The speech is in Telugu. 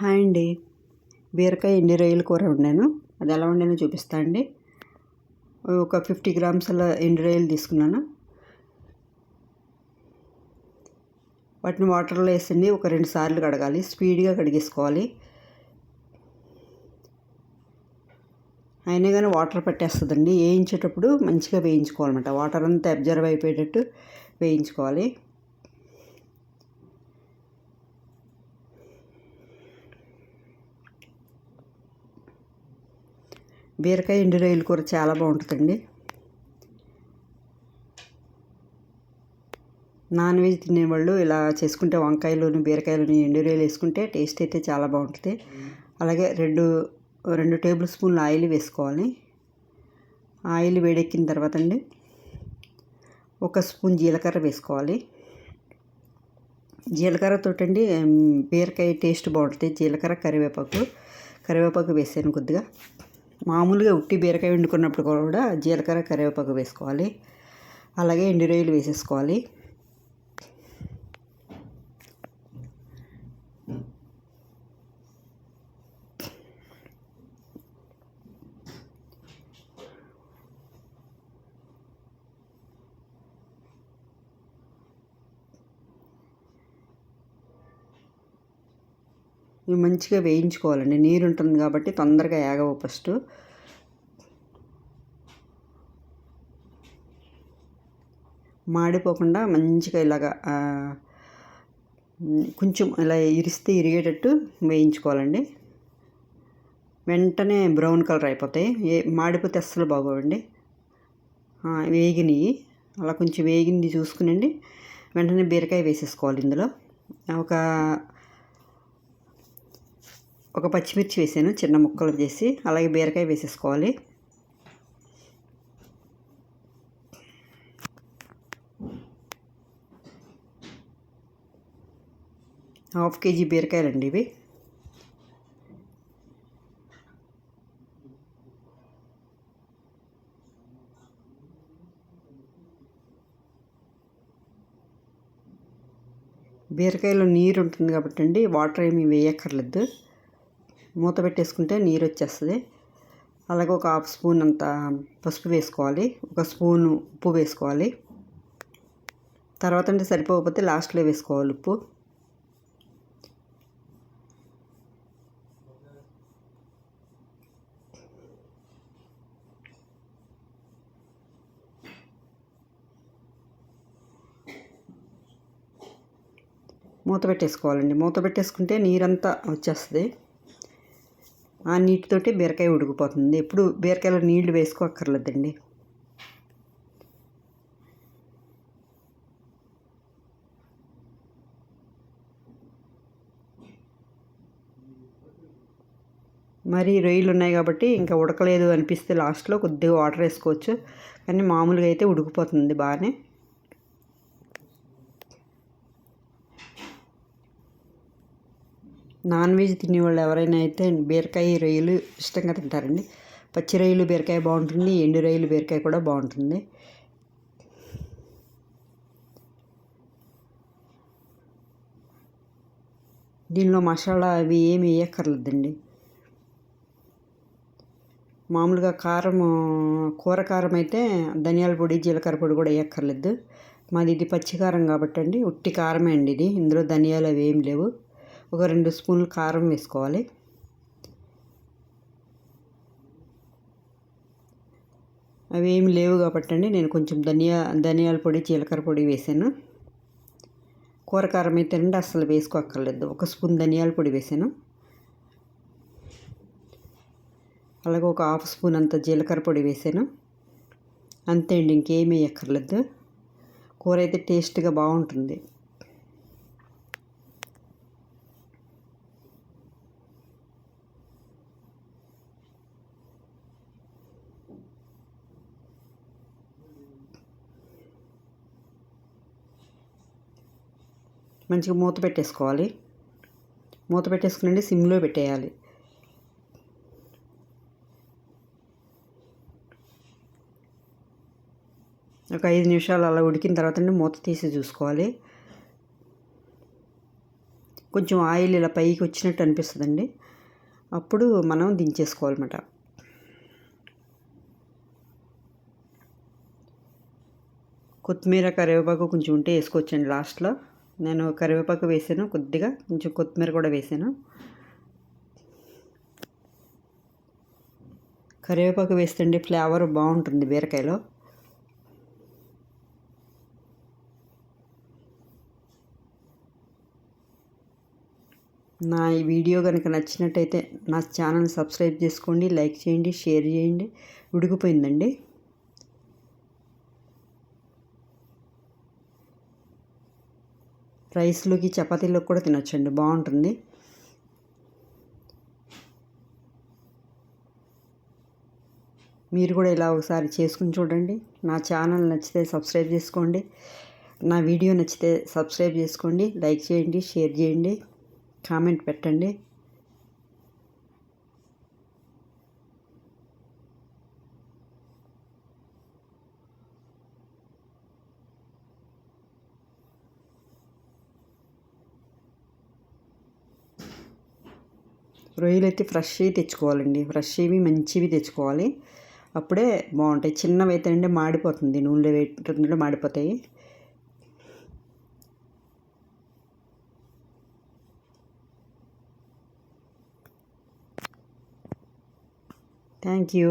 హాయ్ అండి. బీరకాయ ఎండి రొయ్యల కూర వండాను? అది ఎలా వండానో చూపిస్తా అండి. ఒక ఫిఫ్టీ గ్రామ్స్ అలా ఎండు రొయ్యలు తీసుకున్నాను. వాటిని వాటర్లో వేసండి ఒక రెండు సార్లు కడగాలి. స్పీడ్గా కడిగేసుకోవాలి. అయినా కానీ వాటర్ పట్టేస్తుందండి. వేయించేటప్పుడు మంచిగా వేయించుకోవాలన్నమాట. వాటర్ అంతా అబ్జర్వ్ అయిపోయేటట్టు వేయించుకోవాలి. బీరకాయ ఎండు రొయ్యల కూర చాలా బాగుంటుందండి. నాన్ వెజ్ తినేవాళ్ళు ఇలా చేసుకుంటే వంకాయలోని బీరకాయలోని ఎండు రొయ్యలు వేసుకుంటే టేస్ట్ అయితే చాలా బాగుంటుంది. అలాగే రెండు రెండు టేబుల్ స్పూన్లు ఆయిల్ వేసుకోవాలి. ఆయిల్ వేడెక్కిన తర్వాత అండి ఒక స్పూన్ జీలకర్ర వేసుకోవాలి. జీలకర్రతో అండి బీరకాయ టేస్ట్ బాగుంటుంది. జీలకర్ర కరివేపాకు కరివేపాకు వేసాను కొద్దిగా. మామూలుగా ఉట్టి బీరకాయ వండుకున్నప్పుడు కూడా జీలకర్ర కరివేపాకు వేసుకోవాలి. అలాగే ఎండు రొయ్యలు వేసేసుకోవాలి. ఇవి మంచిగా వేయించుకోవాలండి. నీరు ఉంటుంది కాబట్టి తొందరగా ఏగవు ఫస్ట్. మాడిపోకుండా మంచిగా ఇలాగా కొంచెం ఇలా ఇరిస్తే ఇరిగేటట్టు వేయించుకోవాలండి. వెంటనే బ్రౌన్ కలర్ అయిపోతాయి. ఏ మాడిపోతే అస్సలు బాగోవండి. వేగినవి అలా కొంచెం వేగింది చూసుకునండి. వెంటనే బీరకాయ వేసేసుకోవాలి ఇందులో. ఒక ఒక పచ్చిమిర్చి వేసాను చిన్న ముక్కలు చేసి అలాగే బీరకాయ వేసేసుకోవాలి. హాఫ్ కేజీ బీరకాయలండి ఇవి. బీరకాయలో నీరు ఉంటుంది కాబట్టి అండి వాటర్ ఏమీ వేయక్కర్లేదు. మూత పెట్టేసుకుంటే నీరు వచ్చేస్తుంది అలాగే ఒక హాఫ్ స్పూన్ అంత పసుపు వేసుకోవాలి. ఒక స్పూను ఉప్పు వేసుకోవాలి. తర్వాత అంటే సరిపోకపోతే లాస్ట్లో వేసుకోవాలి ఉప్పు. మూత పెట్టేసుకోవాలండి. మూత పెట్టేసుకుంటే నీరంతా వచ్చేస్తుంది. ఆ నీటితోటి బీరకాయ ఉడికిపోతుంది. ఎప్పుడు బీరకాయలో నీళ్ళు వేసుకోక్కర్లేదండి. మరి రొయ్యలు ఉన్నాయి కాబట్టి ఇంకా ఉడకలేదు అనిపిస్తే లాస్ట్లో కొద్దిగా వాటర్ వేసుకోవచ్చు. కానీ మామూలుగా అయితే ఉడికిపోతుంది బాగానే. నాన్ వెజ్ తినేవాళ్ళు ఎవరైనా అయితే బీరకాయ రొయ్యలు ఇష్టంగా తింటారండి. పచ్చి రొయ్యలు బీరకాయ బాగుంటుంది. ఎండు రొయ్యలు బీరకాయ కూడా బాగుంటుంది. దీనిలో మసాలా అవి ఏమి వేయక్కర్లేదండి. మామూలుగా కారం కూర కారం అయితే ధనియాల పొడి జీలకర్ర పొడి కూడా వేయక్కర్లేదు. మాది ఇది పచ్చి కారం కాబట్టి అండి ఉట్టి కారమే అండి ఇది. ఇందులో ధనియాలు అవి ఏం లేవు. ఒక రెండు స్పూన్లు కారం వేసుకోవాలి. అవి ఏమి లేవు కాబట్టి అండి నేను కొంచెం ధనియా ధనియాల పొడి జీలకర్ర పొడి వేసాను. కూర కారం అయితే అండి అస్సలు వేసుకోక్కర్లేదు. ఒక స్పూన్ ధనియాల పొడి వేసాను. అలాగే ఒక హాఫ్ స్పూన్ అంత జీలకర్ర పొడి వేసాను. అంతే అండి ఇంకేమీ వేయక్కర్లేదు. కూర అయితే టేస్ట్గా బాగుంటుంది. మంచిగా మూత పెట్టేసుకోవాలి. మూత పెట్టేసుకునండి సిమ్లో పెట్టేయాలి. ఒక ఐదు నిమిషాలు అలా ఉడికిన తర్వాత మూత తీసి చూసుకోవాలి. కొంచెం ఆయిల్ ఇలా పైకి వచ్చినట్టు అనిపిస్తుందండి. అప్పుడు మనం దించేసుకోవాలన్నమాట. కొత్తిమీర కరివేపాకు కొంచెం ఉంటే వేసుకోవచ్చండి లాస్ట్లో. నేను కరివేపాకు వేసాను కొద్దిగా కొంచెం కొత్తిమీర కూడా వేసాను. కరివేపాకు వేస్తే ఫ్లేవర్ బాగుంటుంది బీరకాయలో. నా ఈ వీడియో కనుక నచ్చినట్టయితే నా ఛానల్ సబ్స్క్రైబ్ చేసుకోండి లైక్ చేయండి షేర్ చేయండి. ఉడికిపోయిందండి రైస్లోకి చపాతీలోకి కూడా తినొచ్చండి. బాగుంటుంది మీరు కూడా ఇలా ఒకసారి చేసుకుని చూడండి. నా ఛానల్ నచ్చితే సబ్స్క్రైబ్ చేసుకోండి. నా వీడియో నచ్చితే సబ్స్క్రైబ్ చేసుకోండి. లైక్ చేయండి షేర్ చేయండి. కామెంట్ పెట్టండి. రొయ్యలు అయితే ఫ్రెష్వి తెచ్చుకోవాలండి. ఫ్రెష్వి మంచివి తెచ్చుకోవాలి. అప్పుడే బాగుంటాయి. చిన్నవి అయితే అంటే మాడిపోతుంది. నూనెలో వేయటంలో మాడిపోతాయి. Thank you.